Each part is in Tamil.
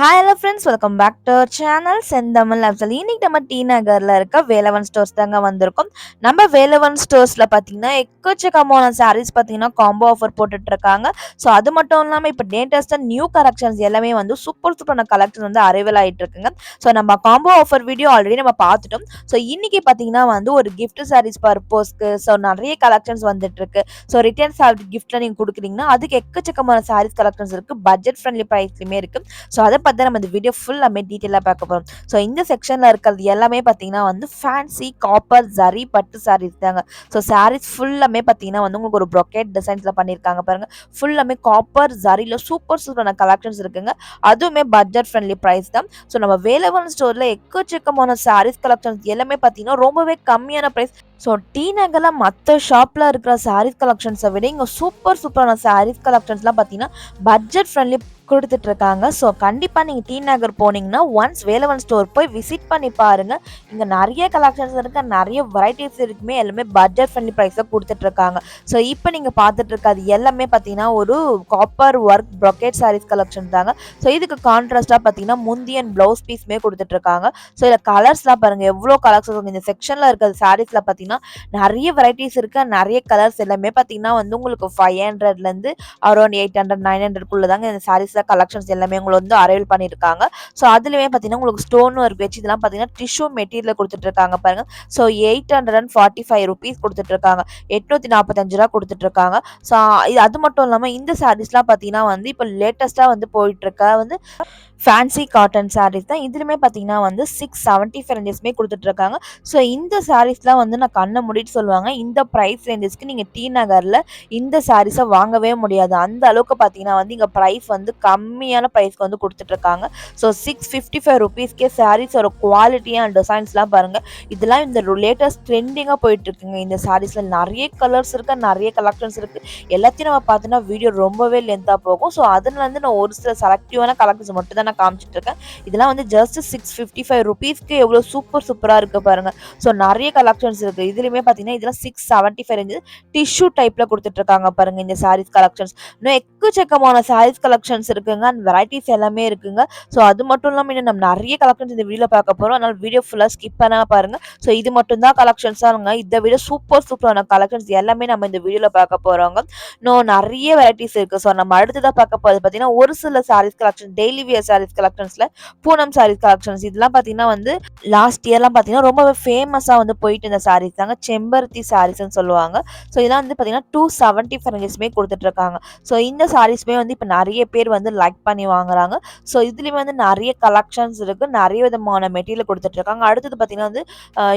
Hi hello friends welcome back to channel Senthamizh Afsal இன்னைக்கு நம்ம டி நகரில் இருக்க வேலவன் ஸ்டோர்ஸ் தாங்க வந்திருக்கோம். நம்ம வேலவன் ஸ்டோர்ஸில் பார்த்தீங்கன்னா எக்கச்சக்கமான சாரீஸ் பார்த்தீங்கன்னா காம்போ ஆஃபர் போட்டுட்ருக்காங்க. ஸோ அது மட்டும் இல்லாமல் இப்போ லேட்டஸ்ட்டாக நியூ கலெக்ஷன்ஸ் எல்லாமே வந்து சூப்பர் சூப்பரான கலெக்ஷன் வந்து அரைவல் ஆகிட்டு இருக்குங்க ஸோ நம்ம காம்போ ஆஃபர் வீடியோ ஆல்ரெடி நம்ம பார்த்துட்டோம் ஸோ இன்னைக்கு பார்த்தீங்கன்னா வந்து ஒரு கிஃப்ட் சாரீஸ் பர்போஸ்க்கு ஸோ நிறைய கலெக்ஷன்ஸ் வந்துட்டுருக்கு ஸோ ரிட்டர்ன் சாரி கிஃப்ட்டில் நீங்கள் கொடுக்குறீங்கன்னா அதுக்கு எக்கச்சக்கமான சாரீஸ் கலெக்ஷன்ஸ் இருக்குது பட்ஜெட் ஃப்ரெண்ட்லி ப்ரைஸ்லையுமே இருக்குது ஸோ அதை பற்றி நம்ம இந்த வீடியோ ஃபுல்லாமே டீட்டெயிலாக பார்க்க போகிறோம் ஸோ இந்த செக்ஷனில் இருக்கிறது எல்லாமே பார்த்தீங்கன்னா வந்து ஃபேன்சி காப்பர் ஜரி பட்டு சாரீஸ் தாங்க ஸோ சாரீஸ் ஃபுல்லாமே பார்த்தீங்கன்னா வந்து உங்களுக்கு ஒரு ப்ரொக்கேட் டிசைன்ஸில் பண்ணியிருக்காங்க பாருங்கள் ஃபுல்லாமே காப்பர் ஜரியில் சூப்பர் சூப்பரான கலெக்ஷன்ஸ் இருக்குங்க. அதுவுமே பட்ஜெட் ஃப்ரெண்ட்லி ப்ரைஸ் தான். ஸோ நம்ம வேலவன் ஸ்டோரில் எக்கச்சக்கமான சாரீஸ் கலெக்ஷன்ஸ் எல்லாமே பார்த்தீங்கன்னா ரொம்பவே கம்மியான ப்ரைஸ் ஸோ டி நகரில் மற்ற ஷாப்பில் இருக்கிற சாரீஸ் கலெக்ஷன்ஸை விட இங்கே சூப்பர் சூப்பரான சாரீஸ் கலெக்ஷன்ஸ்லாம் பார்த்தீங்கன்னா பட்ஜெட் ஃப்ரெண்ட்லி கொடுத்துட்டு இருக்காங்க ஸோ கண்டிப்பாக நீங்கள் டி நகர் போனீங்கன்னா ஒன்ஸ் வேலவன் ஸ்டோர் போய் விசிட் பண்ணி பாருங்க. இங்கே நிறைய கலெக்ஷன்ஸ் இருக்கு நிறைய வெரைட்டிஸ் இருக்குமே எல்லாமே பட்ஜெட் ஃப்ரெண்ட்லி ப்ரைஸாக கொடுத்துட்டு இருக்காங்க ஸோ இப்போ நீங்கள் பார்த்துட்டு இருக்காது எல்லாமே பார்த்தீங்கன்னா ஒரு copper work brocade saris collection தாங்க. ஸோ இதுக்கு கான்ட்ராஸ்டாக பார்த்தீங்கன்னா முந்தியன் ப்ளவுஸ் பீஸ்மே கொடுத்துட்டு இருக்காங்க ஸோ இதில் கலர்ஸ்லாம் பாருங்கள் எவ்வளோ கலர்ஸ் இந்த செக்ஷனில் இருக்கிற சாரீஸில் பார்த்தீங்கன்னா நிறைய வெரைட்டிஸ் இருக்கு நிறைய கலர்ஸ் எல்லாமே பார்த்தீங்கன்னா வந்து உங்களுக்கு ஃபைவ் ஹண்ட்ரட்லேருந்து அரௌண்ட் எயிட் ஹண்ட்ரட் நைன் ஹண்ட்ரட்குள்ளே தாங்க இந்த சாரீஸ் கலெக்ஷன்ஸ் எல்லாமே உங்களை வந்து அரைவல் பண்ணியிருக்காங்க. ஸோ அதுலேயுமே பார்த்தீங்கன்னா உங்களுக்கு ஸ்டோன் ஒர்க் வச்சு இதெல்லாம் பார்த்தீங்கன்னா டிஷ்யூ மெட்டீரியல் கொடுத்துட்டு இருக்காங்க பாருங்க. So eight hundred and forty five rupees கொடுத்துட்டு இருக்காங்க. எட்நூத்தி நாற்பத்தஞ்சு ரூபா கொடுத்துட்டு இருக்காங்க. ஸோ இது அது மட்டும் இல்லாமல் இந்த சாரீஸ்லாம் பார்த்தீங்கன்னா வந்து இப்போ லேட்டஸ்ட்டாக வந்து போயிட்டு இருக்க வந்து ஃபேன்சி காட்டன் சாரீஸ் தான். இதுலையுமே பார்த்தீங்கன்னா வந்து சிக்ஸ் செவன்ட்டி ஃபைவ் ரேஞ்சஸ்மே கொடுத்துட்ருக்காங்க ஸோ இந்த சாரீஸ்லாம் வந்து நான் கண்ணை மூடிட்டு சொல்லுவாங்க. இந்த ப்ரைஸ் ரேஞ்சஸ்க்கு நீங்கள் டி நகரில் இந்த சாரீஸை வாங்கவே முடியாது. அந்த அளவுக்கு பார்த்தீங்கன்னா வந்து இங்கே ப்ரைஸ் வந்து கம்மியான ப்ரைஸ்க்கு வந்து கொடுத்துட்ருக்காங்க ஸோ சிக்ஸ் ஃபிஃப்டி ஃபைவ் ருபீஸ்க்கே சாரீஸோட குவாலிட்டி அண்ட் டிசைன்ஸ்லாம் பாருங்கள் இதெல்லாம் இந்த லேட்டஸ்ட் ட்ரெண்டிங்காக போயிட்டுருக்குங்க. இந்த சாரீஸில் நிறைய கலர்ஸ் இருக்குது நிறைய கலெக்ஷன்ஸ் இருக்குது எல்லாத்தையும் நம்ம பார்த்தோன்னா வீடியோ ரொம்பவே லென்த்தாக போகும். ஸோ அதில் வந்து நான் ஒரு சில செலக்டிவான கலெக்ஷன்ஸ் மட்டும் தான் நான் காமிச்சிட்டு இருக்கேன். இதெல்லாம் வந்து ஜஸ்ட் சிக்ஸ் ஃபிஃப்டி ஃபைவ் ருபீஸ்க்கு எவ்வளோ சூப்பர் சூப்பராக இருக்குது பாருங்கள் ஸோ நிறைய கலெக்ஷன்ஸ் இருக்குது இதுலையுமே பார்த்தீங்கன்னா இதெல்லாம் six seventy five range tissue டைப்பில் கொடுத்துட்ருக்காங்க பாருங்கள் இந்த சாரீஸ் கலெக்ஷன்ஸ் இன்னும் எக்கச்சக்கமான சாரீஸ் கலெக்ஷன்ஸ் இருக்குங்க. அண்ட் வெரைட்டிஸ் எல்லாமே இருக்குங்க. ஸோ அது மட்டும் இல்லாமல் இன்னும் நம்ம நிறைய கலெக்ஷன்ஸ் இந்த வீடியோவில் பார்க்க போகிறோம் அதனால் வீடியோ ஃபுல்லாக ஸ்கிப் பண்ணால் பாருங்கள் ஸோ இது மட்டும் தான் கலெக்ஷன்ஸ் தாங்க இதை விட சூப்பர் சூப்பரான கலெக்ஷன்ஸ் எல்லாமே நம்ம இந்த வீடியோவில் பார்க்க போகிறோங்க இன்னும் நிறைய வெரைட்டிஸ் இருக்குது ஸோ நம்ம அடுத்ததாக பார்க்க போகிறது பார்த்தீங்கன்னா ஒரு சில saris collection daily wear saris கலெக்ஷன்ஸில் Poonam saris collections இதெல்லாம் பார்த்தீங்கன்னா வந்து லாஸ்ட் இயர்லாம் பார்த்தீங்கன்னா ரொம்ப ஃபேமஸாக வந்து போயிட்டு இருந்த சாரீஸ் தாங்க. செம்பருத்தி சாரீஸ்ன்னு சொல்லுவாங்க. ஸோ இதெல்லாம் வந்து பார்த்தீங்கன்னா டூ செவன்ட்டி ஃபைவ் கொடுத்துட்டு இருக்காங்க. ஸோ இந்த சாரீஸ்மே வந்து இப்போ நிறைய பேர் வந்து லைக் பண்ணி வாங்குறாங்க. ஸோ இதுலேயுமே வந்து நிறைய கலெக்ஷன்ஸ் இருக்குது நிறைய விதமான மெட்டீரியல் கொடுத்துட்ருக்காங்க அடுத்தது பார்த்தீங்கன்னா வந்து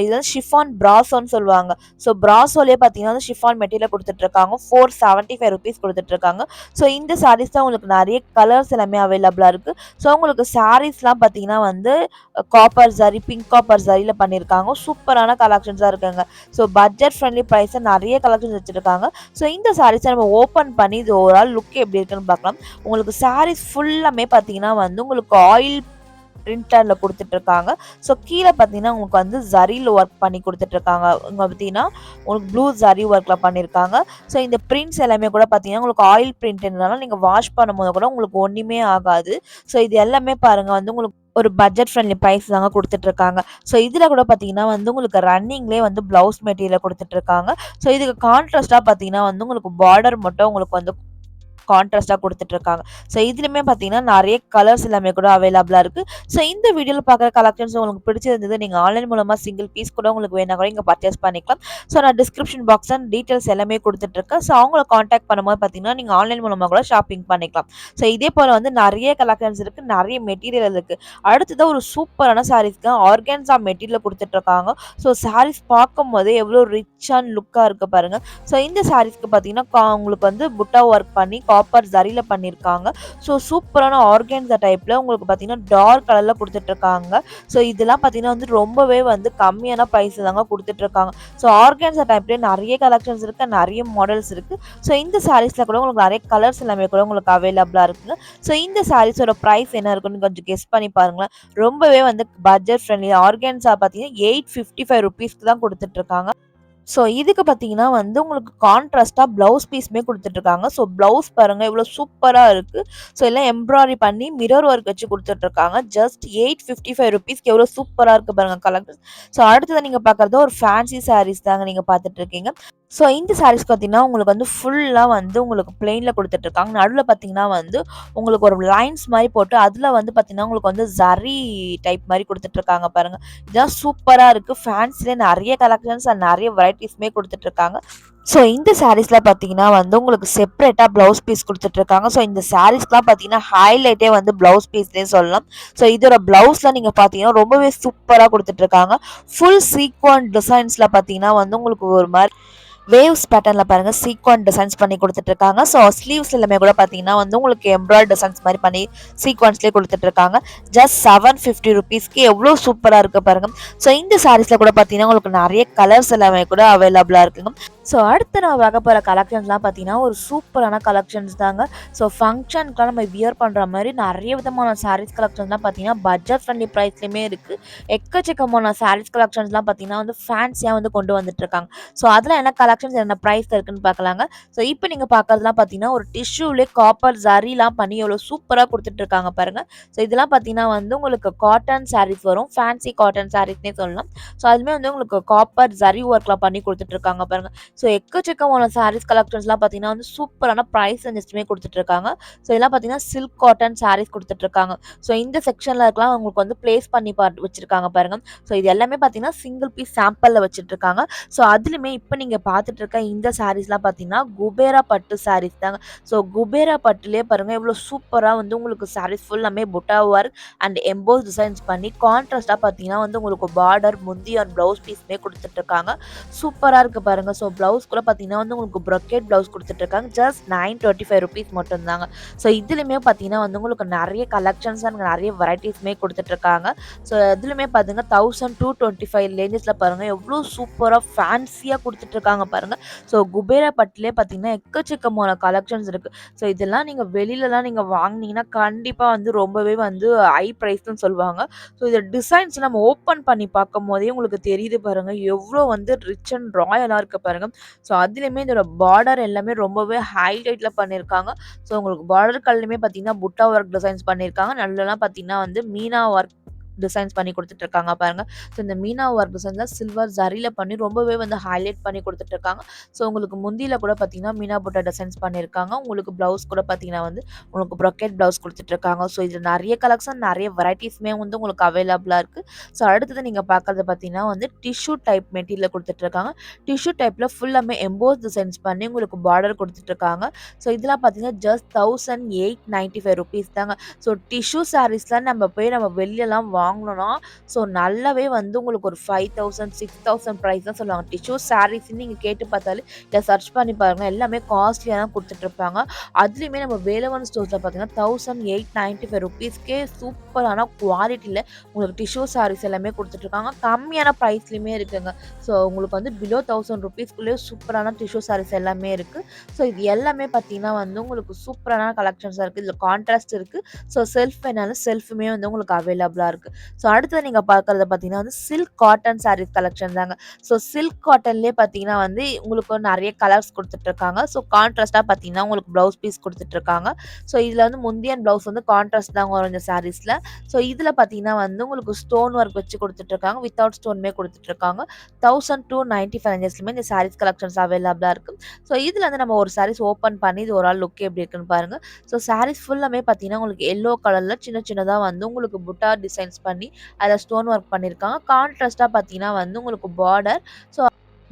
இது வந்து ஷிஃபான் பிராசோன்னு சொல்லுவாங்க. ஸோ பிராசோலேயே பார்த்தீங்கன்னா வந்து ஷிஃபான் மெட்டீரியல் கொடுத்துட்ருக்காங்க ஃபோர் செவன்ட்டி ஃபைவ் ருபீஸ் கொடுத்துட்ருக்காங்க ஸோ இந்த சாரீஸ் தான் உங்களுக்கு நிறைய கலர்ஸ் எல்லாமே அவைலபிளாக இருக்குது ஸோ உங்களுக்கு சாரீஸ்லாம் பார்த்தீங்கன்னா வந்து காப்பர் ஜரி பிங்க் காப்பர் ஜரியில் பண்ணியிருக்காங்க சூப்பரான கலெக்ஷன்ஸாக இருக்குங்க. ஸோ பட்ஜெட் ஃப்ரெண்ட்லி ப்ரைஸில் நிறைய கலெக்ஷன்ஸ் வச்சுருக்காங்க. ஸோ இந்த சாரீஸை நம்ம ஓப்பன் பண்ணி இது ஓவரால் லுக் எப்படி இருக்குன்னு பார்க்கலாம். உங்களுக்கு சாரீஸ் ஃபுல்லாமே பார்த்தீங்கன்னா வந்து உங்களுக்கு ஆயில் பிரிண்டரில் கொடுத்துட்ருக்காங்க. ஸோ கீழே பார்த்தீங்கன்னா உங்களுக்கு வந்து ஜரியில் ஒர்க் பண்ணி கொடுத்துட்ருக்காங்க. இங்கே பார்த்தீங்கன்னா உங்களுக்கு ப்ளூ ஜரி ஒர்க்கில் பண்ணியிருக்காங்க ஸோ இந்த பிரிண்ட்ஸ் எல்லாமே கூட பார்த்தீங்கன்னா உங்களுக்கு ஆயில் பிரிண்ட்னால நீங்கள் வாஷ் பண்ணும்போது கூட உங்களுக்கு ஒன்றுமே ஆகாது. ஸோ இது எல்லாமே பாருங்கள் வந்து உங்களுக்கு ஒரு பட்ஜெட் ஃப்ரெண்ட்லி ப்ரைஸ் தாங்க கொடுத்துட்ருக்காங்க. ஸோ இதில் கூட பார்த்தீங்கன்னா வந்து உங்களுக்கு ரன்னிங்லேயே வந்து ப்ளவுஸ் மெட்டீரியல் கொடுத்துட்ருக்காங்க. ஸோ இதுக்கு கான்ட்ராஸ்ட்டாக பார்த்தீங்கன்னா வந்து உங்களுக்கு பார்டர் மட்டும் உங்களுக்கு வந்து கான்ட்ராஸ்டாக கொடுத்துட்ருக்காங்க. ஸோ இதுலையுமே பார்த்தீங்கன்னா நிறைய கலர்ஸ் எல்லாமே கூட அவைலபிளாக இருக்குது ஸோ இந்த வீடியோவில் பார்க்குற கலெக்ஷன்ஸ் உங்களுக்கு பிடிச்சிருந்தது நீங்கள் ஆன்லைன் மூலமாக சிங்கிள் பீஸ் கூட உங்களுக்கு வேணா கூட இங்கே பர்ச்சேஸ் பண்ணிக்கலாம். ஸோ நான் டிஸ்கிரிப்ஷன் பாக்ஸ் அண்ட் டீட்டெயில்ஸ் எல்லாமே கொடுத்துட்ருக்கேன். ஸோ அவங்கள காண்டாக்ட் பண்ணும்போது பார்த்தீங்கன்னா நீங்கள் ஆன்லைன் மூலமாக கூட ஷாப்பிங் பண்ணிக்கலாம். ஸோ இதே போல் வந்து நிறைய கலெக்ஷன்ஸ் இருக்குது நிறைய மெட்டீரியல் இருக்குது அடுத்ததாக ஒரு சூப்பரான சாரீஸ்க்கு ஆர்கான்ஸா மெட்டீரியல் கொடுத்துட்ருக்காங்க. ஸோ சாரீஸ் பார்க்கும் போதே எவ்வளோ ரிச் அண்ட் லுக்காக இருக்குது பாருங்கள் ஸோ இந்த சாரீஸ்க்கு பார்த்தீங்கன்னா கா- உங்களுக்கு வந்து புட்டா ஒர்க் பண்ணி காப்பர் ஜரியில் பண்ணியிருக்காங்க ஸோ சூப்பரான ஆர்கான்ஸா டைப்பில் உங்களுக்கு பார்த்தீங்கன்னா டார்க் கலரில் கொடுத்துட்ருக்காங்க. ஸோ இதெல்லாம் பார்த்தீங்கன்னா வந்து ரொம்பவே வந்து கம்மியான ப்ரைஸ் தாங்க கொடுத்துட்ருக்காங்க. ஸோ ஆர்கான்ஸா டைப்லேயே நிறைய கலெக்ஷன்ஸ் இருக்குது நிறைய மாடல்ஸ் இருக்குது ஸோ இந்த சாரீஸில் கூட உங்களுக்கு நிறைய கலர்ஸ் எல்லாமே கூட உங்களுக்கு அவைலபிளாக இருக்குங்க. ஸோ இந்த சாரீஸோட ப்ரைஸ் என்ன இருக்குன்னு கொஞ்சம் கெஸ் பண்ணி பாருங்களேன். ரொம்பவே வந்து பட்ஜெட் ஃப்ரெண்ட்லி ஆர்கேன்ஸாக பார்த்தீங்கன்னா எயிட் ஃபிஃப்டி ஃபைவ் ருபீஸ்க்கு தான் கொடுத்துட்ருக்காங்க. ஸோ இதுக்கு பார்த்தீங்கன்னா வந்து உங்களுக்கு கான்ட்ராஸ்ட்டா ப்ளவுஸ் பீஸுமே கொடுத்துட்ருக்காங்க. ஸோ ப்ளவுஸ் பாருங்க எவ்வளோ சூப்பராக இருக்குது ஸோ எல்லாம் எம்ப்ராய்டரி பண்ணி மிரர் ஒர்க் வச்சு கொடுத்துட்ருக்காங்க. ஜஸ்ட் ₹855க்கு எவ்வளோ சூப்பராக இருக்கு பாருங்கள் கலர். ஸோ அடுத்தது நீங்கள் பார்க்குறது ஒரு ஃபேன்சி சாரீஸ் தாங்க நீங்க பார்த்துட்ருக்கீங்க. ஸோ இந்த சாரீஸ் பார்த்தீங்கன்னா, உங்களுக்கு வந்து ஃபுல்லாக வந்து உங்களுக்கு பிளெயினில் கொடுத்துட்ருக்காங்க. நடுவில் பார்த்தீங்கன்னா வந்து உங்களுக்கு ஒரு லைன்ஸ் மாதிரி போட்டு அதில் வந்து பார்த்தீங்கன்னா, உங்களுக்கு வந்து ஜரி டைப் மாதிரி கொடுத்துட்ருக்காங்க பாருங்கள் இதெல்லாம் சூப்பராக இருக்குது ஃபேன்ஸ்லேயே நிறைய கலெக்ஷன்ஸ் அண்ட் நிறைய வெரைட்டிஸ்மே கொடுத்துட்ருக்காங்க. ஸோ இந்த சாரீஸில் பார்த்தீங்கன்னா வந்து உங்களுக்கு செப்பரேட்டாக ப்ளவுஸ் பீஸ் கொடுத்துட்ருக்காங்க. ஸோ இந்த சாரீஸ்க்குலாம் பார்த்தீங்கன்னா, ஹைலைட்டே வந்து ப்ளவுஸ் பீஸ்லேயே சொல்லலாம். ஸோ இதோட ப்ளவுஸில் நீங்கள் பார்த்தீங்கன்னா, ரொம்பவே சூப்பராக கொடுத்துட்ருக்காங்க. ஃபுல் சீக்வன் டிசைன்ஸில் பார்த்தீங்கன்னா வந்து உங்களுக்கு ஒரு மாதிரி வேவ்ஸ் பேட்டர்னில் பாருங்கள் சீக்வன் டிசைன்ஸ் பண்ணி கொடுத்துட்ருக்காங்க. ஸோ ஸ்லீவ்ஸ் எல்லாமே கூட பார்த்தீங்கன்னா வந்து உங்களுக்கு எம்ப்ராய்டு டிசைன்ஸ் மாதிரி பண்ணி சீக்வன்ஸ்லேயே கொடுத்துட்ருக்காங்க. ஜஸ்ட் ₹750க்கு எவ்வளோ சூப்பராக இருக்குது பாருங்கள் ஸோ இந்த சாரீஸில் கூட பார்த்தீங்கன்னா, உங்களுக்கு நிறைய கலர்ஸ் எல்லாமே கூட அவைலபிளாக இருக்குங்க. ஸோ அடுத்து நம்ம பார்க்க போகிற கலெக்ஷன்ஸ்லாம் பார்த்தீங்கன்னா, ஒரு சூப்பரான கலெக்ஷன்ஸ் தாங்க. ஸோ ஃபங்க்ஷனுக்குலாம் நம்ம வியர் பண்ணுற மாதிரி நிறைய விதமான சாரீஸ் கலெக்ஷன்ஸ்லாம் பார்த்தீங்கன்னா, பட்ஜெட் ஃப்ரெண்ட்லி ப்ரைஸ்லையுமே இருக்குது எக்கச்சக்கமான சாரீஸ் கலெக்ஷன்ஸ்லாம் பார்த்தீங்கன்னா வந்து ஃபேன்ஸியாக வந்து கொண்டு வந்துட்டுருக்காங்க. ஸோ அதில் என்ன கலெக்ஷன்ஸ் என்ன ப்ரைஸ் இருக்குன்னு பார்க்கலாங்க. ஸோ இப்போ நீங்கள் பார்க்குறதுலாம் பார்த்தீங்கன்னா, ஒரு டிஷ்யூலே காப்பர் ஜரிலாம் பண்ணி எவ்வளோ சூப்பராக கொடுத்துட்ருக்காங்க பாருங்க. ஸோ இதெல்லாம் பார்த்தீங்கன்னா வந்து உங்களுக்கு காட்டன் சாரீஸ் வரும். ஃபேன்சி காட்டன் சாரீஸ்னே சொல்லலாம். ஸோ அதுவுமே வந்து உங்களுக்கு காப்பர் ஜரி ஒர்க்லாம் பண்ணி கொடுத்துட்ருக்காங்க பாருங்கள் ஸோ எக்கச்சக்கமான சாரீஸ் கலெக்ஷன்ஸ்லாம் பார்த்தீங்கன்னா வந்து சூப்பரான ப்ரைஸ் ரேஞ்சஸ்மே கொடுத்துட்ருக்காங்க ஸோ இதெல்லாம் பார்த்தீங்கன்னா, சில்க் காட்டன் சாரீஸ் கொடுத்துட்ருக்காங்க ஸோ இந்த செக்ஷனில் இருக்கலாம் உங்களுக்கு வந்து பிளேஸ் பண்ணி பா வச்சுருக்காங்க பாருங்க. ஸோ இது எல்லாமே பார்த்தீங்கன்னா, சிங்கிள் பீஸ் சாம்பிளில் வச்சுட்ருக்காங்க ஸோ அதுலேயுமே இப்போ நீங்கள் பார்த்துட்டு இருக்க இந்த சாரீஸ்லாம் பார்த்தீங்கன்னா, குபேரா பட்டு சாரீஸ் தாங்க. ஸோ குபேரா பட்டுலேயே பாருங்க எவ்வளோ சூப்பராக வந்து உங்களுக்கு சாரீஸ் ஃபுல்லாமே புட்டா ஒர்க் அண்ட் எம்போஸ் டிசைன்ஸ் பண்ணி கான்ட்ராஸ்ட்டா பார்த்தீங்கன்னா வந்து உங்களுக்கு பார்டர், முந்தி அண்ட் ப்ளவுஸ் பீஸ்மே கொடுத்துட்ருக்காங்க சூப்பராக இருக்கு பாருங்க. ஸோ ப்ளவுஸ் கூட பார்த்தீங்கன்னா வந்து உங்களுக்கு ப்ரொக்கேட் ப்ளவுஸ் கொடுத்துட்ருக்காங்க ஜஸ்ட் ₹925 மட்டும் மட்டும்தாங்க. ஸோ இதுலேயுமே பார்த்தீங்கன்னா வந்து உங்களுக்கு நிறைய கலெக்ஷன்ஸ் அண்ட் நிறைய வெரைட்டிஸ்மே கொடுத்துட்ருக்காங்க ஸோ இதுலையுமே பார்த்தீங்கன்னா தௌசண்ட் டூ டுவெண்ட்டி ஃபைவ் லேஞ்சஸில் பாருங்கள் எவ்வளோ சூப்பராக ஃபேன்சியாக கொடுத்துட்ருக்காங்க பாருங்கள் ஸோ குபேரா பார்த்தீங்கன்னா, எக்கச்சக்கமான கலெக்ஷன்ஸ் இருக்குது ஸோ இதெல்லாம் நீங்கள் வெளிலலாம் நீங்கள் வாங்குனீங்கன்னா, கண்டிப்பாக வந்து ரொம்பவே வந்து ஹை ப்ரைஸ்னு சொல்லுவாங்க. ஸோ இதை டிசைன்ஸ் நம்ம ஓப்பன் பண்ணி பார்க்கும்போதே உங்களுக்கு தெரியுது பாருங்கள் எவ்வளோ வந்து ரிச் அண்ட் ராயலாக இருக்குது பாருங்கள் ஸோ அதுலேயுமே இதோட பார்டர் எல்லாமே ரொம்பவே ஹைலைட்ல பண்ணியிருக்காங்க. ஸோ உங்களுக்கு பார்டர் கல்லுமே பார்த்தீங்கன்னா, புட்டா ஒர்க் டிசைன்ஸ் பண்ணியிருக்காங்க. நல்லலாம் பார்த்தீங்கன்னா வந்து மீனா ஒர்க் டிசைன்ஸ் பண்ணி குடுத்துட்டுருக்காங்க பாருங்க. ஸோ இந்த மீனா ஒர்க் டிசைன்ல சில்வர் ஜரியில் பண்ணி ரொம்பவே வந்து ஹைலைட் பண்ணி குடுத்துட்டுருக்காங்க. ஸோ உங்களுக்கு முந்தியில் கூட பார்த்தீங்கன்னா, மீனா போட்ட டிசைன்ஸ் பண்ணியிருக்காங்க. உங்களுக்கு ப்ளவுஸ் கூட பார்த்தீங்கன்னா வந்து உங்களுக்கு ப்ரொக்கேட் ப்ளவுஸ் குடுத்துட்டுருக்காங்க. ஸோ இதில் நிறைய கலெக்ஷன் நிறைய வெரைட்டிஸுமே வந்து உங்களுக்கு அவைலபிளாக இருக்குது ஸோ அடுத்தது நீங்கள் பார்க்குறது பார்த்தீங்கன்னா வந்து டிஷ்யூ டைப் மெட்டீரியல் கொடுத்துட்டு இருக்காங்க டிஷ்யூ டைப்பில் ஃபுல்லாமே எம்போஸ் டிசைன்ஸ் பண்ணி உங்களுக்கு பார்டர் குடுத்துட்டுருக்காங்க. ஸோ இதெல்லாம் பார்த்தீங்கன்னா, ஜஸ்ட் ₹1895 தாங்க. ஸோ டிஷ்யூ சாரீஸ்லாம் நம்ம போய் நம்ம வெளிலலாம் வாங்கினோன்னா ஸோ நல்லாவே வந்து உங்களுக்கு ஒரு five thousand six thousand price தான் சொல்லுவாங்க. டிஷ்யூ சாரீஸ்ன்னு நீங்கள் கேட்டு பார்த்தாலே இல்லை சர்ச் பண்ணி பாருங்கள் எல்லாமே காஸ்ட்லியாக தான் கொடுத்துட்ருப்பாங்க அதுலேயுமே நம்ம வேலவன் ஸ்டோர்ஸில் பார்த்தீங்கன்னா, ₹1895க்கே சூப்பரான குவாலிட்டியில் உங்களுக்கு டிஷ்யூ சாரீஸ் எல்லாமே கொடுத்துட்ருக்காங்க கம்மியான ப்ரைஸ்லையுமே இருக்குங்க. ஸோ உங்களுக்கு வந்து பிலோ ₹1000க்குள்ளயே சூப்பரான டிஷ்யூ சாரீஸ் எல்லாமே இருக்குது ஸோ இது எல்லாமே பார்த்தீங்கன்னா வந்து உங்களுக்கு சூப்பரான கலெக்ஷன்ஸாக இருக்குது இதில் கான்ட்ராஸ்ட் இருக்குது ஸோ செல்ஃப் வேணாலும் செல்ஃபுமே வந்து உங்களுக்கு அவைலபிளாக இருக்குது ஸோ அடுத்தது நீங்க பார்க்குறது பார்த்தீங்கன்னா வந்து சில்க் காட்டன் சாரீஸ் கலெக்ஷன் தாங்க. ஸோ சில்க் காட்டன்லேயே பார்த்தீங்கன்னா வந்து உங்களுக்கு நிறைய கலர்ஸ் கொடுத்துட்ருக்காங்க ஸோ கான்ட்ராஸ்ட்டாக பார்த்தீங்கன்னா, உங்களுக்கு ப்ளவுஸ் பீஸ் கொடுத்துட்ருக்காங்க ஸோ இதுல வந்து முந்தியன் ப்ளவுஸ் வந்து கான்ட்ராஸ்ட் தாங்க வரும் இந்த சாரீஸ்ல. ஸோ இதுல பார்த்தீங்கன்னா வந்து உங்களுக்கு ஸ்டோன் ஒர்க் வச்சு கொடுத்துட்ருக்காங்க வித்தவுட் ஸ்டோனுமே குடுத்துட்டுருக்காங்க. 1295 ரேஞ்சஸ்லயுமே இந்த சாரீஸ் கலெக்ஷன்ஸ் அவைலபிளா இருக்கு. ஸோ இதுல வந்து நம்ம ஒரு சாரீஸ் ஓப்பன் பண்ணி இது ஒரு ஆள் லுக் எப்படி இருக்குன்னு பாருங்க. ஸோ சாரீஸ் ஃபுல்லாமே பார்த்தீங்கன்னா, உங்களுக்கு எல்லோ கலர்ல சின்ன சின்னதா வந்து உங்களுக்கு புட்டா டிசைன்ஸ் பண்ணி அதுல ஸ்டோன் ஒர்க் பண்ணியிருக்காங்க. கான்ட்ராஸ்ட்டாக பார்த்தீங்கன்னா வந்து உங்களுக்கு பார்டர். ஸோ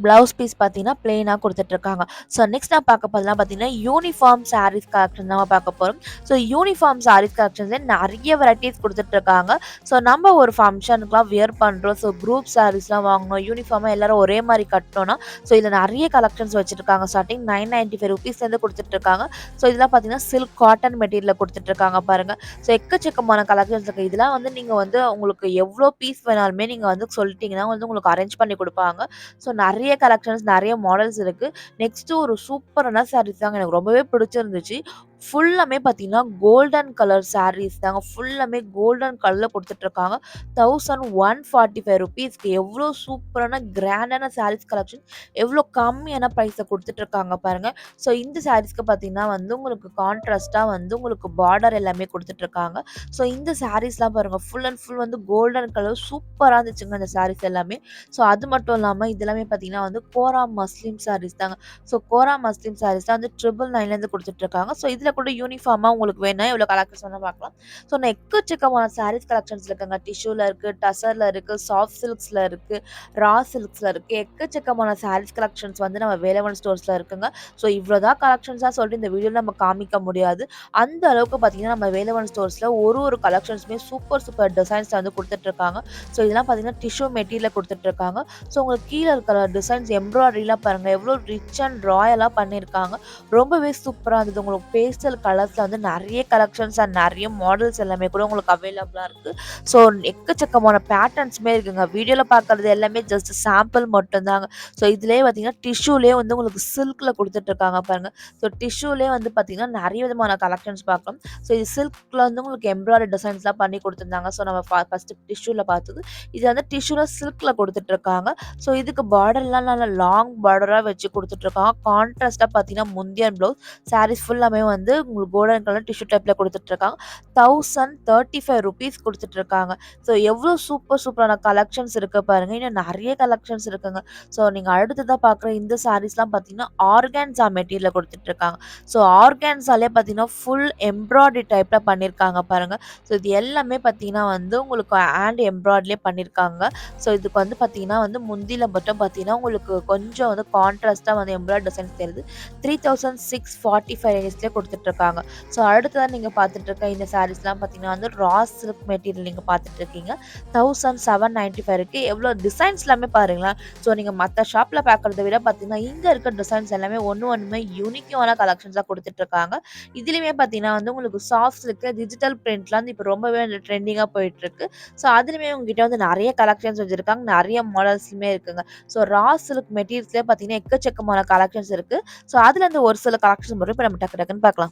ப்ளவுஸ் பீஸ் பார்த்தீங்கன்னா, பிளெயினாக கொடுத்துட்ருக்காங்க. ஸோ நெக்ஸ்ட் நான் பார்க்க போதெல்லாம் பார்த்தீங்கன்னா, யூனிஃபார்ம் சாரீஸ் கலெக்ஷன் தான் பார்க்க போகிறோம் ஸோ யூனிஃபார்ம் சாரீஸ் கலெக்ஷன்ஸ்ல நிறைய வெரைட்டிஸ் கொடுத்துட்ருக்காங்க. ஸோ நம்ம ஒரு ஃபங்க்ஷனுக்குலாம் வியர் பண்ணுறோம் ஸோ குரூப் சாரீஸ்லாம் வாங்கணும். யூனிஃபார்மாக எல்லாரும் ஒரே மாதிரி கட்டணும்னா, ஸோ இதில் நிறைய கலெக்ஷன்ஸ் வச்சுருக்காங்க. ஸ்டார்டிங் நைன் நைன்ட்டி ஃபைவ் ருபீஸ்லேருந்து கொடுத்துட்ருக்காங்க. ஸோ இதெல்லாம் பார்த்தீங்கன்னா, சில்க் காட்டன் மெட்டீரியலில் கொடுத்துட்ருக்காங்க பாருங்கள் ஸோ எக்கச்சக்கமான கலெக்ஷன்ஸ் இருக்குது இதெல்லாம் வந்து நீங்கள் வந்து உங்களுக்கு எவ்வளோ பீஸ் வேணாலுமே நீங்கள் வந்து சொல்லிட்டீங்கன்னா வந்து உங்களுக்கு அரேஞ்ச் பண்ணி கொடுப்பாங்க. ஸோ நிறைய கலெக்ஷன்ஸ், நெறைய மாடல்ஸ் இருக்கு. நெக்ஸ்ட்டு ஒரு சூப்பரான சாரீஸ் தாங்க. எனக்கு ரொம்பவே பிடிச்சிருந்துச்சு. ஃபுல்லாமே பார்த்தீங்கன்னா, கோல்டன் கலர் சாரீஸ் தாங்க. ஃபுல்லாமே கோல்டன் கலரில் கொடுத்துட்ருக்காங்க தௌசண்ட் ஒன் ஃபார்ட்டி ஃபைவ் ருபீஸ்க்கு எவ்வளோ சூப்பரான கிராண்டான சாரீஸ் கலெக்ஷன் எவ்வளோ கம்மியான ப்ரைஸை கொடுத்துட்ருக்காங்க பாருங்கள் ஸோ இந்த சாரீஸ்க்கு பார்த்தீங்கன்னா வந்து உங்களுக்கு கான்ட்ராஸ்ட்டாக வந்து உங்களுக்கு பார்டர் எல்லாமே கொடுத்துட்ருக்காங்க ஸோ இந்த சாரீஸ்லாம் பாருங்கள் ஃபுல் அண்ட் ஃபுல் வந்து கோல்டன் கலர் சூப்பராக இருந்துச்சுங்க அந்த சாரீஸ் எல்லாமே. ஸோ அது மட்டும் இல்லாமல் இதெல்லாமே பார்த்தீங்கன்னா வந்து கோரா மஸ்லீம் சாரீஸ் தாங்க. ஸோ கோரா மஸ்லீம் சாரீஸ் தான் வந்து ட்ரிபிள் நைன்லேருந்து கொடுத்துட்ருக்காங்க ஸோ இதில் கூட யூனிஃபார்மாக உங்களுக்கு வேணும் இவ்வளோ கலெக்ஷன்ஸ் வேணா பார்க்கலாம். ஸோ நான் எக்கச்சக்கமான சாரீஸ் கலெக்ஷன்ஸ் இருக்குங்க. டிஷ்யூல இருக்குது டசரில் இருக்குது சாஃப்ட் சில்க்ஸில் இருக்குது ரா சில்க்ஸில் இருக்குது எக்கச்சக்கமான சாரீஸ் கலெக்ஷன்ஸ் வந்து நம்ம வேலவன் ஸ்டோர்ஸில் இருக்குங்க. ஸோ இவ்வளோ தான் கலெக்ஷன்ஸாக சொல்லிட்டு இந்த வீடியோவில் நம்ம காமிக்க முடியாது. அந்த அளவுக்கு பார்த்தீங்கன்னா, நம்ம வேலவன் ஸ்டோர்ஸில் ஒரு ஒரு கலெக்ஷன்ஸுமே சூப்பர் சூப்பர் டிசைன்ஸ் வந்து கொடுத்துட்ருக்காங்க ஸோ இதெல்லாம் பார்த்தீங்கன்னா, டிஷ்யூ மெட்டீரியல் கொடுத்துட்ருக்காங்க ஸோ உங்களுக்கு கீழே இருக்கிற டிசைன்ஸ் எம்ப்ராய்டரிலாம் பாருங்கள் எவ்வளோ ரிச் அண்ட் ராயலாக பண்ணியிருக்காங்க. ரொம்பவே சூப்பராக இருந்தது. உங்களுக்கு பேஸ்டல் கலர்ஸில் வந்து நிறைய கலெக்ஷன்ஸ் அண்ட் நிறைய மாடல்ஸ் எல்லாமே கூட உங்களுக்கு அவைலபிளாக இருக்குது ஸோ எக்கச்சக்கமான பேட்டர்ன்ஸுமே இருக்குங்க. வீடியோவில் பார்க்குறது எல்லாமே ஜஸ்ட் சாம்பிள் மட்டும்தாங்க ஸோ இதுலேயே பார்த்தீங்கன்னா, டிஷ்யூலே வந்து உங்களுக்கு சில்கில் கொடுத்துட்ருக்காங்க பாருங்க. ஸோ டிஷ்யூலே வந்து பார்த்தீங்கன்னா, நிறைய விதமான கலெக்ஷன்ஸ் பார்க்கலாம். ஸோ இது சில்க்ல வந்து உங்களுக்கு எம்ப்ராய்டரி டிசைன்ஸ்லாம் பண்ணி கொடுத்துருந்தாங்க ஸோ நம்ம ஃபஸ்ட்டு ஃபர்ஸ்ட்டு பார்த்தது. இது வந்து டிஷ்யூவில் சில்கில் கொடுத்துட்ருக்காங்க ஸோ இதுக்கு பார்டர்லாம் நல்லா லாங் பார்டராக வச்சு கொடுத்துட்ருக்காங்க கான்ட்ராஸ்ட்டாக பார்த்தீங்கன்னா, முந்தியன் ப்ளவுஸ் சாரீஸ் ஃபுல்லாமே வந்து உங்களுக்கு கோல்டன் கலர் டிஷ்யூ டைப்ல குடுத்துட்டுருக்காங்க. ₹1035 குடுத்துட்டுருக்காங்க. ஸோ எவ்வளோ சூப்பர் சூப்பரான கலெக்ஷன்ஸ் இருக்குது பாருங்க. இன்னும் நிறைய கலெக்ஷன்ஸ் இருக்குங்க. ஸோ நீங்கள் அடுத்ததாக பார்க்குற இந்த சாரீஸ்லாம் பார்த்தீங்கன்னா, ஆர்கான்ஸா மெட்டீரியல் கொடுத்துட்ருக்காங்க ஸோ ஆர்கான்ஸாலே பார்த்தீங்கன்னா, ஃபுல் எம்ப்ராய்டரி டைப்பில் பண்ணியிருக்காங்க பாருங்க. ஸோ இது எல்லாமே பார்த்தீங்கன்னா வந்து உங்களுக்கு ஹேண்ட் எம்ப்ராய்டரிலயே பண்ணியிருக்காங்க. ஸோ இதுக்கு வந்து பார்த்தீங்கன்னா வந்து முந்தியில் மட்டும் பார்த்தீங்கன்னா, உங்களுக்கு கொஞ்சம் வந்து கான்ட்ராஸ்ட்டாக வந்து எம்ப்ராய்டரி டிசைன்ஸ் தெரியுது. 3645 ரேஞ்ச்லயே இருக்காங்க ஸோ அடுத்ததான் நீங்க பார்த்துட்டு இருக்க இந்த சாரீஸ்லாம் பார்த்தீங்கன்னா வந்து ரா சில்க் மெட்டீரியல் நீங்கள் பார்த்துட்ருக்கீங்க தௌசண்ட் செவன் நைன்ட்டி ஃபைவ் இருக்குது எவ்வளோ டிசைன்ஸ் எல்லாமே பாருங்களேன். ஸோ நீங்கள் மற்ற ஷாப்பில் பார்க்கறத விட பார்த்தீங்கன்னா, இங்கே இருக்க டிசைன்ஸ் எல்லாமே ஒன்று ஒன்றுமே யூனிக்கான கலெக்ஷன்ஸா கொடுத்துட்ருக்காங்க இதுலேயுமே பார்த்தீங்கன்னா வந்து உங்களுக்கு சாஃப்ட் சில்க்கு டிஜிட்டல் பிரிண்ட்லாம் வந்து இப்போ ரொம்பவே ட்ரெண்டிங்காக போயிட்டுருக்கு. ஸோ அதுலேயுமே உங்ககிட்ட வந்து நிறைய கலெக்ஷன்ஸ் வச்சிருக்காங்க. நிறைய மாடல்ஸுமே இருக்குங்க. ஸோ ரா சில்க் மெட்டீரியல்ஸ்லேயே பார்த்தீங்கன்னா, எக்கச்சக்கமான கலெக்ஷன்ஸ் இருக்கு. ஸோ அதுலருந்து ஒரு சில கலெக்ஷன் மட்டும் இப்போ நம்ம டக்கு டக்குன்னு பார்க்கலாம்.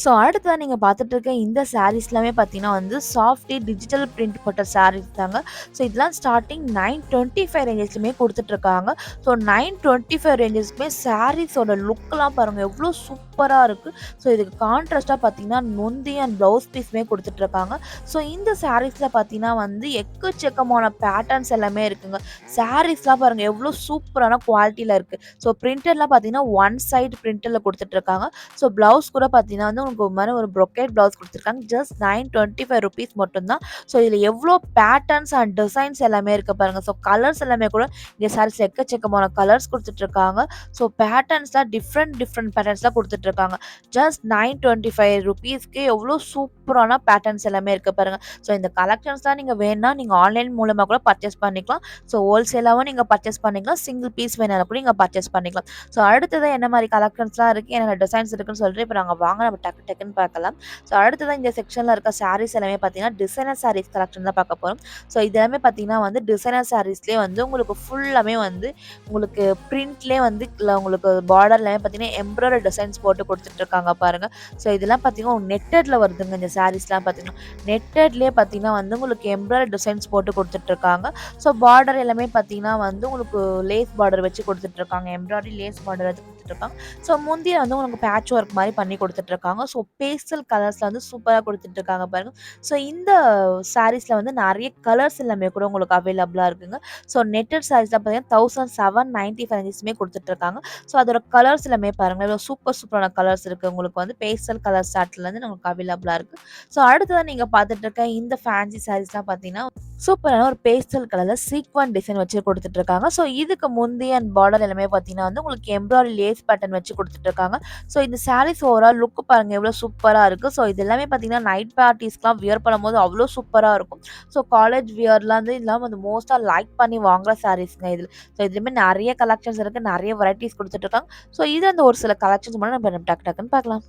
ஸோ அடுத்ததாக நீங்கள் பார்த்துட்டு இருக்க இந்த சாரீஸ் எல்லாமே பார்த்தீங்கன்னா வந்து சாஃப்டி டிஜிட்டல் பிரிண்ட் போட்ட சாரீஸ் தாங்க. ஸோ இதெல்லாம் ஸ்டார்ட்டிங் 925 ரேஞ்சஸ்லயுமே கொடுத்துட்ருக்காங்க ஸோ 925 ரேஞ்சஸ்க்குமே சாரீஸோட லுக்கெலாம் பாருங்கள் எவ்வளோ சூப்பராக இருக்குது ஸோ இதுக்கு கான்ட்ராஸ்ட்டாக பார்த்தீங்கன்னா, நொந்தி அண்ட் ப்ளவுஸ் பீஸுமே கொடுத்துட்ருக்காங்க ஸோ இந்த சாரீஸில் பார்த்தீங்கன்னா வந்து எக்கச்சக்கமான பேட்டர்ன்ஸ் எல்லாமே இருக்குங்க. சாரீஸ்லாம் பாருங்கள் எவ்வளோ சூப்பரான குவாலிட்டியில் இருக்குது ஸோ பிரிண்டர்லாம் பார்த்தீங்கன்னா, ஒன் சைடு பிரிண்டரில் கொடுத்துட்ருக்காங்க ஸோ ப்ளவுஸ் கூட பார்த்தீங்கன்னா வந்து உங்களுக்கு ஒரு மாரி ஒரு ப்ரொக்கேட் ப்ளவுஸ் கொடுத்துருக்காங்க ஜஸ்ட் ₹925 மட்டும் தான். ஸோ இதில் எவ்வளோ பேட்டர்ன்ஸ் அண்ட் டிசைன்ஸ் எல்லாமே இருக்குது பாருங்க. ஸோ கலர்ஸ் எல்லாமே கூட இந்த சாரீஸ் எக்கச்சக்கமான கலர்ஸ் கொடுத்துட்ருக்காங்க ஸோ பேட்டர்ன்ஸ்லாம் டிஃப்ரெண்ட் டிஃப்ரெண்ட் பேட்டர்ன்ஸ்லாம் கொடுத்துட்ருக்காங்க ஜஸ்ட் நைன் டுவெண்ட்டி ஃபைவ் ருபீஸ்க்கு எவ்வளோ சூப்பரான பேட்டர்ன்ஸ் எல்லாமே இருக்குது பாருங்க. ஸோ இந்த கலெக்ஷன்ஸ்லாம் நீங்கள் வேணால் நீங்கள் ஆன்லைன் மூலமாக கூட பர்ச்சேஸ் பண்ணிக்கலாம். ஸோ ஹோல்சேலாகவும் நீங்கள் பர்ச்சேஸ் பண்ணிக்கலாம். சிங்கிள் பீஸ் வேணாலும் கூட நீங்கள் பர்ச்சேஸ் பண்ணிக்கலாம். ஸோ அடுத்ததா என்ன மாதிரி கலெக்ஷன்ஸ்லாம் இருக்குது என்னென்ன டிசைன்ஸ் இருக்குன்னு சொல்லிட்டு இப்போ நாங்கள் வாங்க நம்ம டக்கு டக்குன்னு பார்க்கலாம். ஸோ அடுத்ததான் இந்த செக்ஷனில் இருக்க சாரீஸ் எல்லாமே பார்த்தீங்கன்னா, டிசைனர் சாரீஸ் கலெக்ஷன் தான் பார்க்க போகிறோம் ஸோ இதெல்லாமே பார்த்தீங்கன்னா வந்து டிசைனர் சாரீஸ்லேயே வந்து உங்களுக்கு ஃபுல்லாமே வந்து உங்களுக்கு பிரிண்ட்லேயே வந்து இல்லை உங்களுக்கு பார்டர்லாமே பார்த்தீங்கன்னா, எம்ப்ராய்டரி டிசைன்ஸ் போட்டு கொடுத்துட்ருக்காங்க பாருங்கள் ஸோ இதெல்லாம் பார்த்தீங்கன்னா, நெட்டடில் வருதுங்க இந்த சாரீஸ்லாம் பார்த்தீங்கன்னா. நெட்டட்லேயே பார்த்தீங்கன்னா வந்து உங்களுக்கு எம்ப்ராய்டரி டிசைன்ஸ் போட்டு கொடுத்துட்ருக்காங்க ஸோ பார்டர் எல்லாமே பார்த்தீங்கன்னா வந்து உங்களுக்கு லேஸ் பார்டர் வச்சு கொடுத்துட்ருக்காங்க எம்ப்ராய்டரி லேஸ் பார்டர் வச்சு குடுத்துட்டுருக்காங்க. ஸோ முந்திய வந்து உங்களுக்கு பேட்ச் ஒர்க் மாதிரி பண்ணி கொடுத்துட்ருக்காங்க ஸோ பேஸ்டல் கலர்ஸ்ல வந்து சூப்பரா கொடுத்துட்ருக்காங்க பாருங்க. ஸோ இந்த சாரீஸில் வந்து நிறைய கலர்ஸ் எல்லாமே கூட உங்களுக்கு அவைலபிளா இருக்குங்க. ஸோ நெட்டட் சாரீஸில் பார்த்தீங்கன்னா, 1795 ரேஞ்சஸ்மே கொடுத்துட்ருக்காங்க ஸோ அதோட கலர்ஸ் எல்லாமே பாருங்கள் சூப்பர் சூப்பரான கலர்ஸ் இருக்கு. உங்களுக்கு வந்து பேஸ்டல் கலர் சார்ட்லருந்து நமக்கு அவைலபிளா இருக்கு. ஸோ அடுத்ததா நீங்க பார்த்துட்டு இருக்க இந்த ஃபேன்சி சாரீஸ்லாம் பார்த்தீங்கன்னா, சூப்பரான ஒரு பேஸ்டல் கலரில் சீக்வன் டிசைன் வச்சு கொடுத்துட்ருக்காங்க. ஸோ இதுக்கு முந்தைய அண்ட் பார்டர் எல்லாமே பார்த்தீங்கன்னா வந்து உங்களுக்கு எம்ப்ராய்டரி லேஸ் பேட்டர்ன் வச்சு கொடுத்துட்ருக்காங்க. ஸோ இந்த சாரீஸ் ஓவரால் லுக் பாருங்க எவ்வளோ சூப்பராக இருக்குது ஸோ இது எல்லாமே பார்த்தீங்கன்னா நைட் பார்ட்டிஸ்க்குலாம் வியர் பண்ணும்போது அவ்வளோ சூப்பராக இருக்கும். ஸோ காலேஜ் வியர்லாம் வந்து இதெல்லாம் வந்து மோஸ்ட்டாக லைக் பண்ணி வாங்குற சாரீஸ்ங்க இதில். ஸோ இதுலேயுமே நிறைய கலெக்ஷன்ஸ் இருக்குது நிறைய வெரைட்டிஸ் கொடுத்துட்ருக்காங்க. ஸோ இது அந்த ஒரு சில கலெக்ஷன்ஸ் மட்டும் நம்ம டக்கு டக்குன்னு பார்க்கலாம்.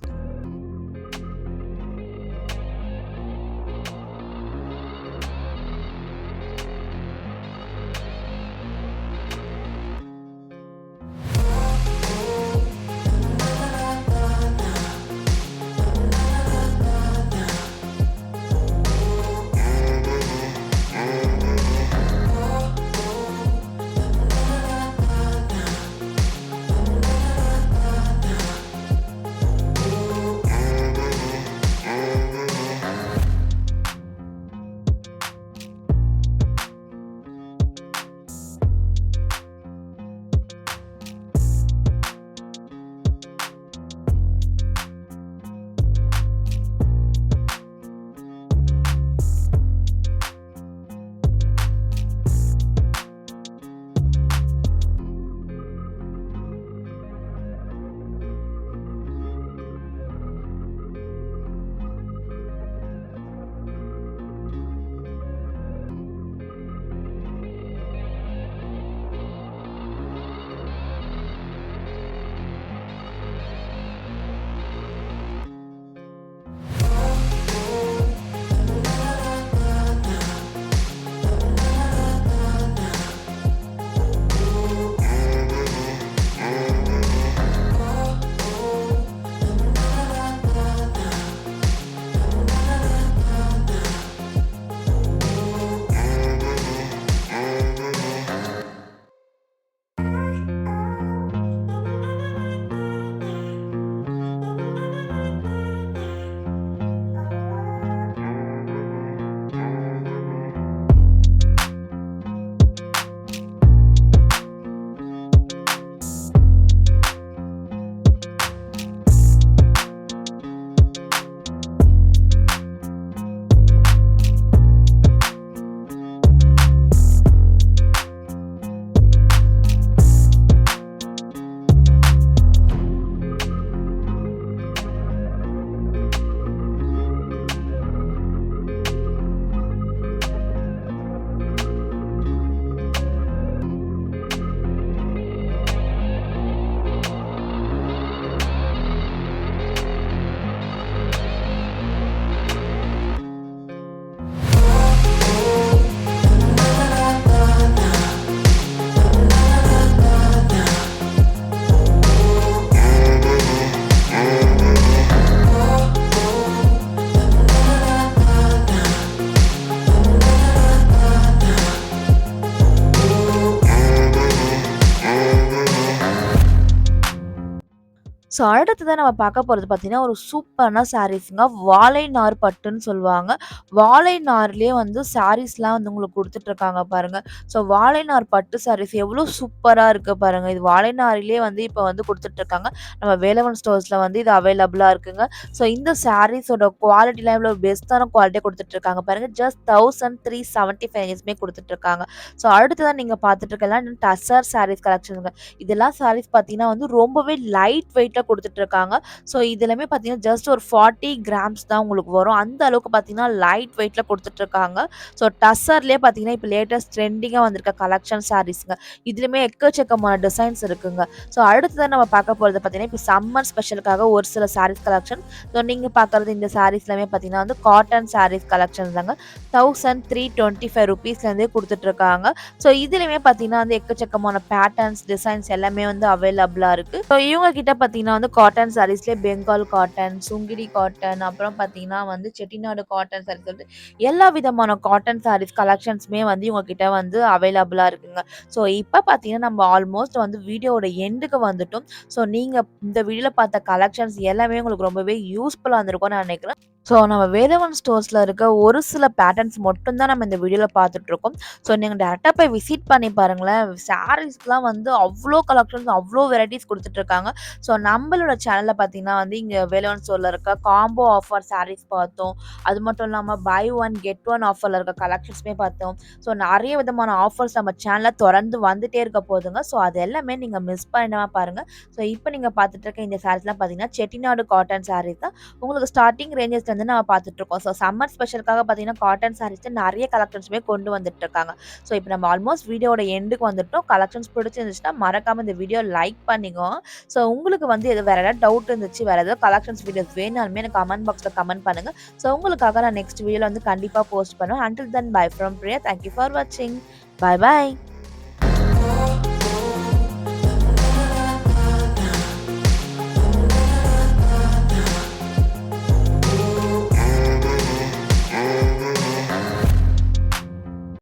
ஸோ அடுத்ததா நம்ம பார்க்க போகிறது பார்த்தீங்கன்னா, ஒரு சூப்பரான சாரீஸுங்க வாழை நார் பட்டுன்னு சொல்லுவாங்க. வாழை நார்லயே வந்து சாரீஸ்லாம் வந்து உங்களுக்கு கொடுத்துட்ருக்காங்க பாருங்கள் ஸோ வாழை நார் பட்டு சாரீஸ் எவ்வளோ சூப்பராக இருக்குது பாருங்கள் இது வாழை நாரிலே வந்து இப்போ வந்து கொடுத்துட்ருக்காங்க நம்ம வேலவன் ஸ்டோர்ஸில் வந்து இது அவைலபிளாக இருக்குங்க. ஸோ இந்த சாரீஸோட குவாலிட்டிலாம் எவ்வளோ பெஸ்ட்டான குவாலிட்டியாக கொடுத்துட்ருக்காங்க பாருங்க. Just thousand three seventy five 1375 கொடுத்துட்ருக்காங்க ஸோ அடுத்ததா நீங்கள் பார்த்துட்டு இருக்கலாம் டசர் சாரீஸ் கலெக்ஷனுங்க இதெல்லாம் சாரீஸ் பார்த்தீங்கன்னா வந்து ரொம்பவே லைட் வெயிட்ல கொடுத்துட்ருக்காங்க ஸோ இதுலையுமே பார்த்தீங்கன்னா, ஜஸ்ட் ஒரு 40 கிராம்ஸ் தான் உங்களுக்கு வரும். அந்த அளவுக்கு பார்த்தீங்கன்னா, லைட் வெயிட்ல கொடுத்துட்ருக்காங்க ஸோ டசர்லேயே பார்த்தீங்கன்னா, இப்போ லேட்டஸ்ட் ட்ரெண்டிங்காக வந்திருக்க கலெக்ஷன் சாரீஸ்ங்க. இதுலேயுமே எக்கச்சக்கமான டிசைன்ஸ் இருக்குங்க. ஸோ அடுத்ததான் நம்ம பார்க்க போகிறது பார்த்தீங்கன்னா, இப்போ சம்மர் ஸ்பெஷலுக்காக ஒரு சில சாரீஸ் கலெக்ஷன். ஸோ நீங்கள் பார்க்குறது இந்த சாரீஸ்லாமே பார்த்தீங்கன்னா வந்து காட்டன் சாரீஸ் கலெக்ஷன் தாங்க. தௌசண்ட் த்ரீ டுவெண்ட்டி ஃபைவ் ருபீஸ்லேருந்தே கொடுத்துட்ருக்காங்க ஸோ இதுலையுமே பார்த்தீங்கன்னா வந்து எக்கச்சக்கமான பேட்டர்ன்ஸ், டிசைன்ஸ் எல்லாமே வந்து அவைலபிளாக இருக்குது ஸோ இவங்க கிட்ட பார்த்தீங்கன்னா வந்து காட்டன் சாரீஸ்லேயே பெங்கால் காட்டன், சுங்கிடி காட்டன், அப்புறம் பார்த்தீங்கன்னா வந்து செட்டிநாடு காட்டன் சாரீஸ் சொல்லிட்டு எல்லா விதமான காட்டன் சாரீஸ் கலெக்ஷன்ஸுமே வந்து இவங்கக்கிட்ட வந்து அவைலபிளாக இருக்குங்க. ஸோ இப்போ பார்த்தீங்கன்னா, நம்ம ஆல்மோஸ்ட் வந்து வீடியோவோட எண்டுக்கு வந்துட்டோம். ஸோ நீங்கள் இந்த வீடியோவில் பார்த்த கலெக்ஷன்ஸ் எல்லாமே உங்களுக்கு ரொம்பவே யூஸ்ஃபுல்லாக இருந்திருக்கும்னு நான் நினைக்கிறேன். ஸோ நம்ம வேலவன் ஸ்டோர்ஸில் இருக்க ஒரு சில பேட்டர்ன்ஸ் மட்டும்தான் நம்ம இந்த வீடியோவில் பார்த்துட்ருக்கோம். ஸோ நீங்கள் டேரெக்டாக போய் விசிட் பண்ணி பாருங்களேன். சாரீஸ்லாம் வந்து அவ்வளோ கலெக்ஷன்ஸ், அவ்வளோ வெரைட்டிஸ் கொடுத்துட்ருக்காங்க ஸோ நம்மளோட சேனலில் பார்த்தீங்கன்னா வந்து இங்கே வேலவன் ஸ்டோரில் இருக்க காம்போ ஆஃபர் சாரீஸ் பார்த்தோம். அது மட்டும் இல்லாமல் பை ஒன் கெட் ஒன் ஆஃபரில் இருக்க கலெக்ஷன்ஸுமே பார்த்தோம். ஸோ நிறைய விதமான ஆஃபர்ஸ் நம்ம சேனலில் தொடர்ந்து வந்துகிட்டே இருக்க போதுங்க. ஸோ அது எல்லாமே நீங்கள் மிஸ் பண்ணாம பாருங்க. ஸோ இப்போ நீங்கள் பார்த்துட்டு இருக்க இந்த சாரீஸ்லாம் பார்த்தீங்கன்னா, செட்டிநாடு காட்டன் சாரீஸ் தான். உங்களுக்கு ஸ்டார்டிங் ரேஞ்சஸ் வந்து நம்ம பார்த்துட்ருக்கோம் ஸோ சம்மர் ஸ்பெஷலுக்காக பார்த்தீங்கன்னா, காட்டன் சாரீஸ் நிறைய கலெக்ஷன்ஸுமே கொண்டு வந்துட்டுருக்காங்க. ஸோ இப்போ நம்ம ஆல்மோஸ்ட் வீடியோட எண்டுக்கு வந்துட்டோம். கலெக்ஷன்ஸ் பிடிச்சிருந்துச்சுன்னா மறக்காம இந்த வீடியோ லைக் பண்ணிங்க ஸோ உங்களுக்கு வந்து எது வேற ஏதாவது டவுட் இருந்துச்சு, வேற ஏதாவது கலெக்ஷன்ஸ் வீடியோஸ் வேணாலுமே எனக்கு கமெண்ட் பாக்ஸில் கமெண்ட் பண்ணுங்க. ஸோ உங்களுக்காக நான் நெக்ஸ்ட் வீடியோவில் வந்து கண்டிப்பாக போஸ்ட் பண்ணுவேன். Until then bye from Priya. Thank you for வாட்சிங். Bye bye.